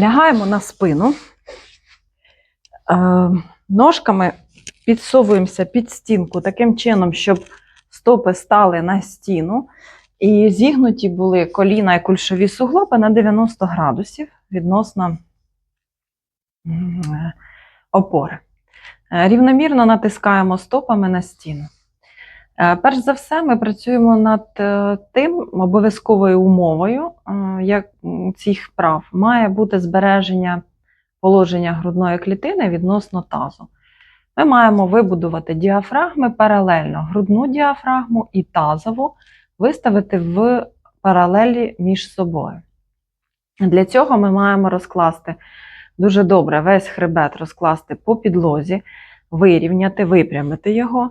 Лягаємо на спину, е, ножками підсовуємося під стінку таким чином, щоб стопи стали на стіну. І зігнуті були коліна і кульшові суглоби на 90 градусів відносно опори. Е, Рівномірно натискаємо стопами на стіну. Е, Перш за все, ми працюємо над е, тим обов'язковою умовою е, як цих вправ має бути збереження положення грудної клітини відносно тазу. Ми маємо вибудувати діафрагми паралельно грудну діафрагму і тазову виставити в паралелі між собою. Для цього ми маємо розкласти дуже добре весь хребет розкласти по підлозі, вирівняти, випрямити його.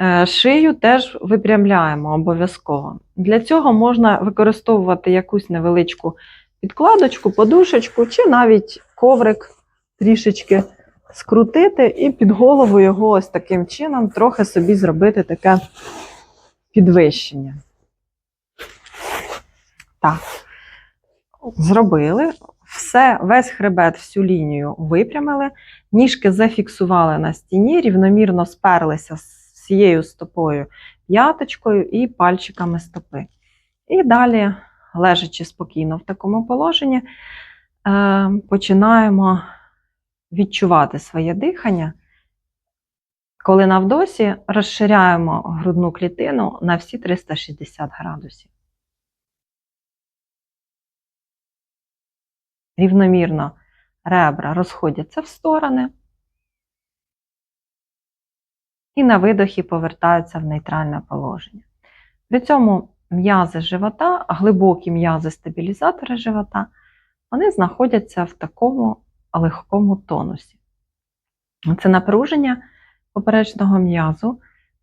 Е, Шию теж випрямляємо обов'язково. Для цього можна використовувати якусь невеличку підкладочку, подушечку чи навіть коврик трішечки скрутити і під голову його ось таким чином трохи собі зробити таке підвищення. Так, зробили. Все, весь хребет, всю лінію випрямили, ніжки зафіксували на стіні, рівномірно сперлися з цією стопою п'яточкою і пальчиками стопи. І далі, лежачи спокійно в такому положенні, е, починаємо відчувати своє дихання. Коли навдосі розширяємо грудну клітину на всі 360 градусів. Рівномірно ребра розходяться в сторони. І на видохі повертаються в нейтральне положення. При цьому м'язи живота, глибокі м'язи стабілізатори живота, вони знаходяться в такому легкому тонусі. Це напруження поперечного м'язу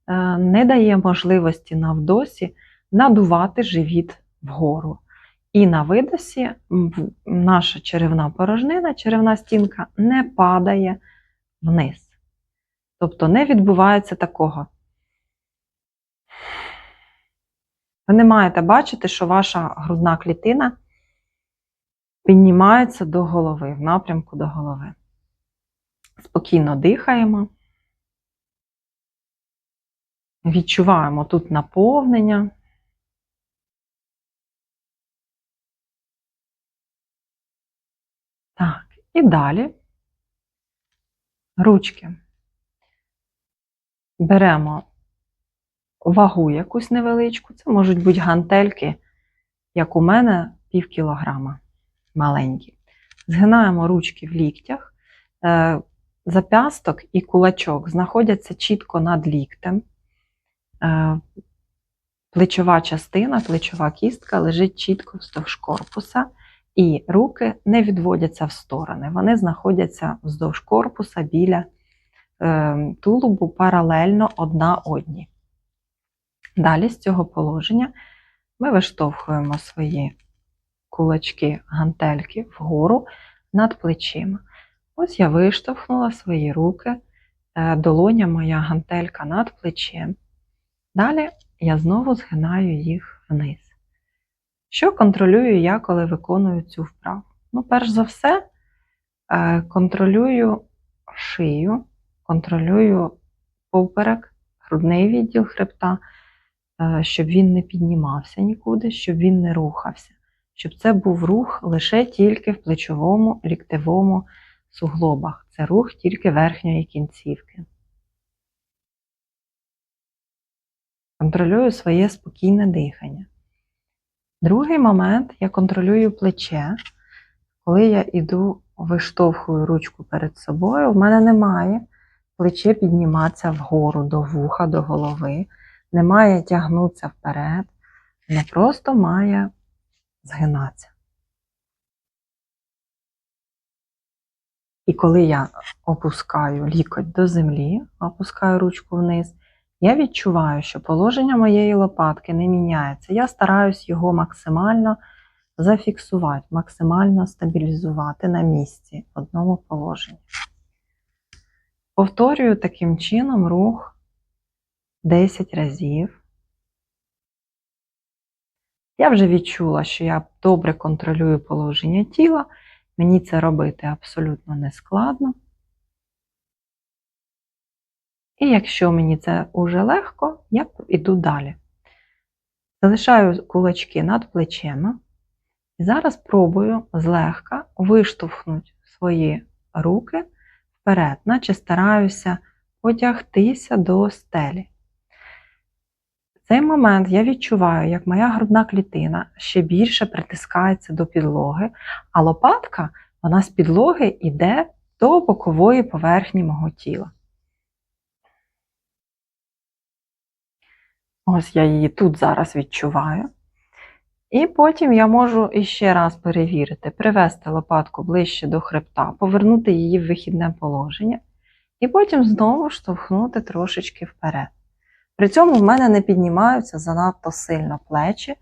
е, не дає можливості на вдосі надувати живіт вгору. І на видосі наша черевна порожнина, черевна стінка не падає вниз. Тобто не відбувається такого. Ви не маєте бачити, що ваша грудна клітина піднімається до голови, в напрямку до голови. Спокійно дихаємо. Відчуваємо тут наповнення. Так, і далі ручки. Беремо вагу якусь невеличку. Це можуть бути гантельки, як у мене, пів кілограма маленькі. Згинаємо ручки в ліктях. Е, Зап'ясток і кулачок знаходяться чітко над ліктем. Е, Плечова частина, плечова кістка лежить чітко вздовж корпуса, і руки не відводяться в сторони. Вони знаходяться вздовж корпуса біля тулубу паралельно одна одній. Далі з цього положення ми виштовхуємо свої кулачки, гантельки вгору над плечима. Ось я виштовхнула свої руки, е, долоня моя гантелька над плечем. Далі я знову згинаю їх вниз. Що контролюю я, коли виконую цю вправу? Ну, перш за все, е, контролюю шию, контролюю поперек, грудний відділ хребта, е, щоб він не піднімався нікуди, щоб він не рухався, щоб це був рух лише тільки в плечовому ліктевому суглобах. Це рух тільки верхньої кінцівки. Контролюю своє спокійне дихання. Другий момент я контролюю плече. Коли я йду, виштовхую ручку перед собою, в мене немає плече підніматися вгору до вуха, до голови, не має тягнутися вперед, воно просто має згинатися. І коли я опускаю лікоть до землі, опускаю ручку вниз, я відчуваю, що положення моєї лопатки не міняється. Я стараюсь його максимально зафіксувати, максимально стабілізувати на місці в одному положенні. Повторюю таким чином рух 10 разів. Я вже відчула, що я добре контролюю положення тіла, Мені це робити абсолютно не складно. І якщо мені це уже легко, я йду далі. Залишаю кулачки над плечима. І зараз пробую злегка виштовхнути свої руки вперед, наче стараюся потягтися до стелі. В цей момент я відчуваю, як моя грудна клітина ще більше притискається до підлоги, а лопатка вона з підлоги йде до бокової поверхні мого тіла. Ось я її тут зараз відчуваю. І потім я можу іще раз перевірити, привести лопатку ближче до хребта, повернути її в вихідне положення, і потім знову штовхнути трошечки вперед. При цьому в мене не піднімаються занадто сильно плечі,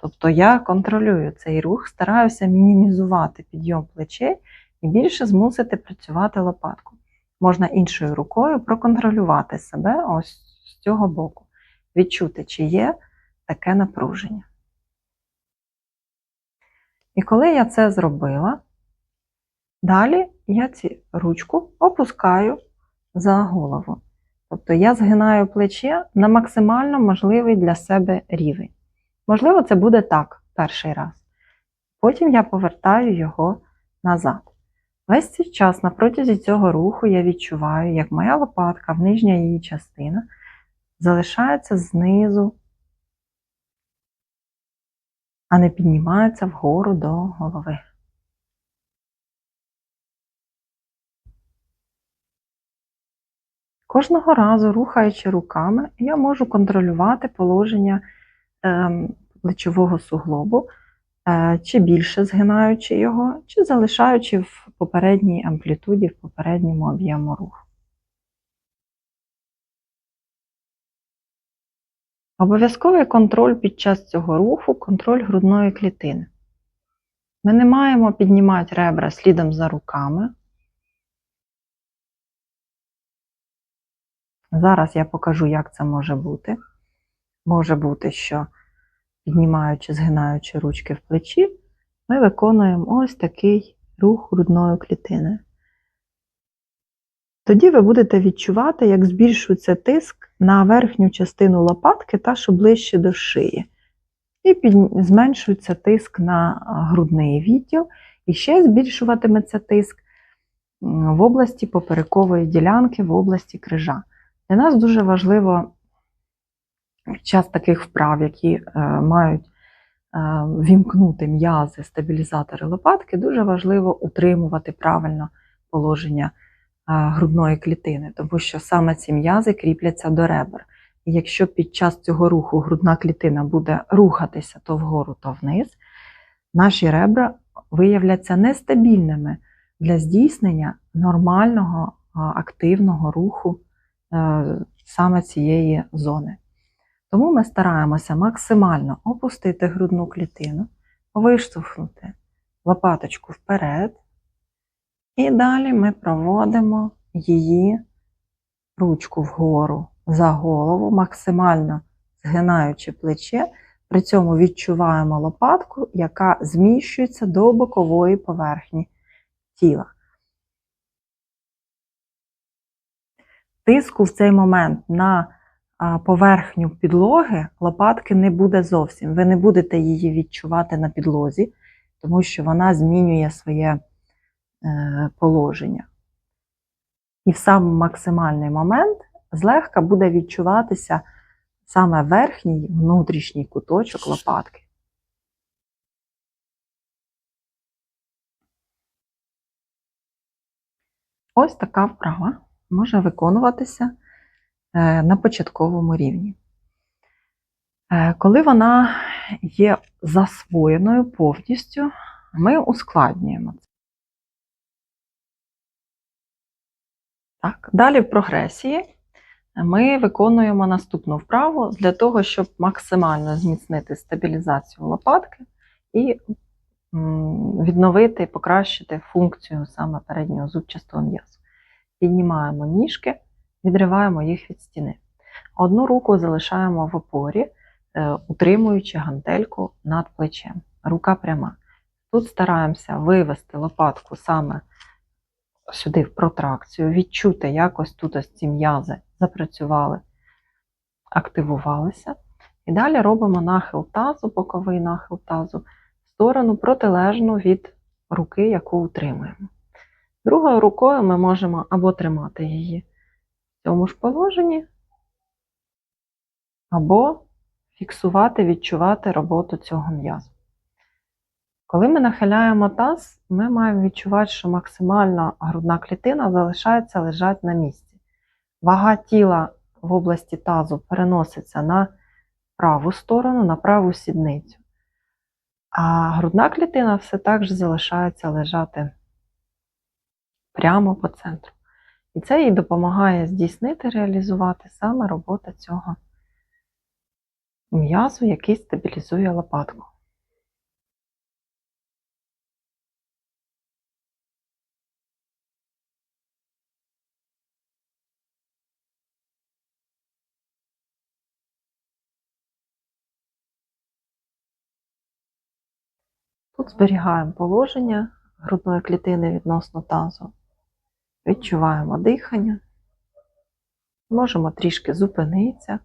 тобто я контролюю цей рух, стараюся мінімізувати підйом плечей і більше змусити працювати лопатку. Можна іншою рукою проконтролювати себе ось з цього боку, відчути, чи є таке напруження. І коли я це зробила, далі я цю ручку опускаю за голову. Тобто я згинаю плече на максимально можливий для себе рівень. Можливо, це буде так перший раз. Потім я повертаю його назад. Весь цей час на протязі цього руху я відчуваю, як моя лопатка, в нижня її частина, залишається знизу, а не піднімається вгору до голови. Кожного разу, рухаючи руками, я можу контролювати положення ем, плечового суглобу, е, чи більше згинаючи його, чи залишаючи в попередній амплітуді, в попередньому об'єму руху. Обов'язковий контроль під час цього руху контроль грудної клітини. Ми не маємо піднімати ребра слідом за руками. Зараз я покажу, як це може бути. Може бути, що піднімаючи, згинаючи ручки в плечі, ми виконуємо ось такий рух грудною клітиною. Тоді ви будете відчувати, як збільшується тиск на верхню частину лопатки та що ближче до шиї. І під... зменшується тиск на грудний відділ, і ще збільшуватиметься тиск в області поперекової ділянки, в області крижа. Для нас дуже важливо під час таких вправ, які е, мають е, вімкнути м'язи, стабілізатори лопатки, дуже важливо утримувати правильно положення грудної клітини, тому що саме ці м'язи кріпляться до ребер. І якщо під час цього руху грудна клітина буде рухатися то вгору, то вниз, наші ребра виявляться нестабільними для здійснення нормального активного руху е, саме цієї зони. Тому ми стараємося максимально опустити грудну клітину, виштовхнути лопаточку вперед, і далі ми проводимо її ручку вгору за голову, максимально згинаючи плече, при цьому відчуваємо лопатку, яка зміщується до бокової поверхні тіла. Тиску в цей момент на поверхню підлоги лопатки не буде зовсім. Ви не будете її відчувати на підлозі, тому що вона змінює своє положення. І в сам максимальний момент злегка буде відчуватися саме верхній внутрішній куточок лопатки. Ось така вправа може виконуватися е, на початковому рівні. Е, коли вона є засвоєною повністю, ми ускладнюємо це. Так, Далі в прогресії ми виконуємо наступну вправу для того, щоб максимально зміцнити стабілізацію лопатки і відновити покращити функцію саме переднього зубчастого м'язу. Піднімаємо ніжки, відриваємо їх від стіни. Одну руку залишаємо в опорі, е, утримуючи гантельку над плечем. Рука пряма. Тут стараємося вивести лопатку саме сюди в протракцію, відчути, як ось тут ось ці м'язи запрацювали, активувалися. І далі робимо нахил тазу, боковий нахил тазу, в сторону протилежну від руки, яку утримуємо. Другою рукою ми можемо або тримати її в цьому ж положенні, або фіксувати, відчувати роботу цього м'язу. Коли ми нахиляємо таз, ми маємо відчувати, що максимально грудна клітина залишається лежати на місці. Вага тіла в області тазу переноситься на праву сторону, на праву сідницю. А грудна клітина все так же залишається лежати прямо по центру. І це їй допомагає здійснити, реалізувати саме робота цього м'язу, який стабілізує лопатку. Тут зберігаємо положення грудної клітини відносно тазу. Відчуваємо дихання. Можемо трішки зупинитися,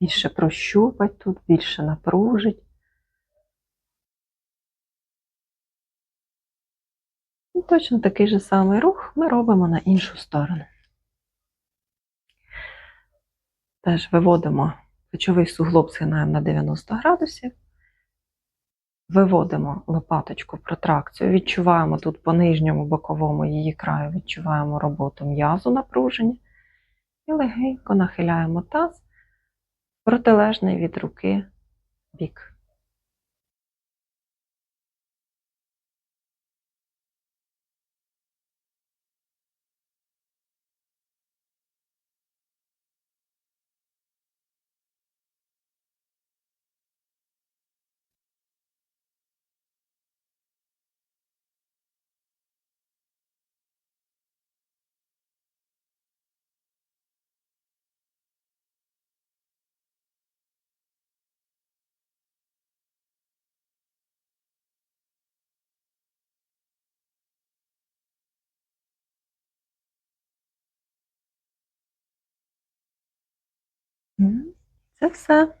більше прощупати тут, більше напружити. І точно такий же самий рух ми робимо на іншу сторону. Теж виводимо плечовий суглоб, згинаємо на 90 градусів. Виводимо лопаточку протракцію, відчуваємо тут по нижньому боковому її краю, відчуваємо роботу м'язу напруження і легенько нахиляємо таз протилежний від руки бік. Це все.